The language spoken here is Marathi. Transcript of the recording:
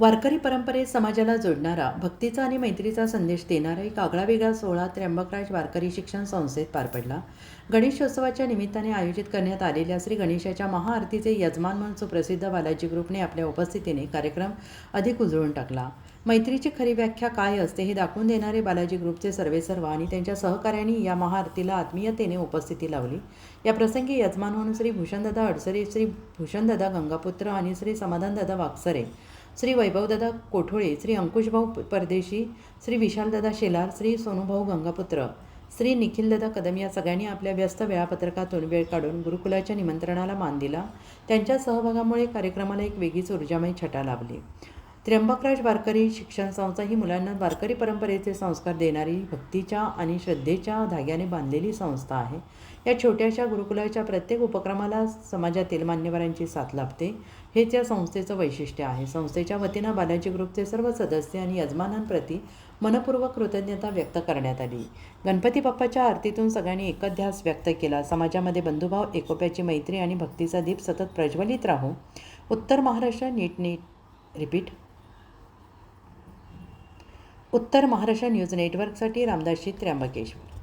वारकरी परंपरेत समाजाला जोडणारा भक्तीचा आणि मैत्रीचा संदेश देणारा एक आगळावेगळा सोहळा त्र्यंबकराज वारकरी शिक्षण संस्थेत पार पडला. गणेशोत्सवाच्या निमित्ताने आयोजित करण्यात आलेल्या श्री गणेशाच्या महाआरतीचे यजमान म्हणून सुप्रसिद्ध बालाजी ग्रुपने आपल्या उपस्थितीने कार्यक्रम अधिक उजळून टाकला. मैत्रीची खरी व्याख्या काय असते हे दाखवून देणारे बालाजी ग्रुपचे सर्वेसर्व आणि त्यांच्या सहकाऱ्यांनी या महाआरतीला आत्मीयतेने उपस्थिती लावली. या प्रसंगी यजमान म्हणून श्री भूषणदादा अडसरे श्री भूषणदादा गंगापुत्र आणि श्री समाधानदादा वाकसरे श्री वैभवदादा कोठोळे श्री अंकुशभाऊ परदेशी श्री विशालदादा शेलार श्री सोनूभाऊ गंगापुत्र श्री निखिलदादा कदम या सगळ्यांनी आपल्या व्यस्त वेळापत्रकातून वेळ काढून गुरुकुलाच्या निमंत्रणाला मान दिला. त्यांच्या सहभागामुळे कार्यक्रमाला एक वेगळीच ऊर्जामय छटा लाभली. त्र्यंबकराज वारकरी शिक्षण संस्था ही मुलांना वारकरी परंपरेचे संस्कार देणारी भक्तीच्या आणि श्रद्धेच्या धाग्याने बांधलेली संस्था आहे. या छोट्याशा गुरुकुलाच्या प्रत्येक उपक्रमाला समाजातील मान्यवरांची साथ लाभते. हेच या संस्थेचं वैशिष्ट्य आहे. संस्थेच्या वतीनं बालाजी ग्रुपचे सर्व सदस्य आणि यजमानांप्रती मनपूर्वक कृतज्ञता व्यक्त करण्यात आली. गणपती बाप्पाच्या आरतीतून सगळ्यांनी एकध्यास व्यक्त केला. समाजामध्ये बंधुभाव एकोप्याची मैत्री आणि भक्तीचा दीप सतत प्रज्वलित राहो. उत्तर महाराष्ट्र नीट नीट रिपीट उत्तर महाराष्ट्र न्यूज नेटवर्कसाठी रामदासजी त्र्यंबकेश्वर.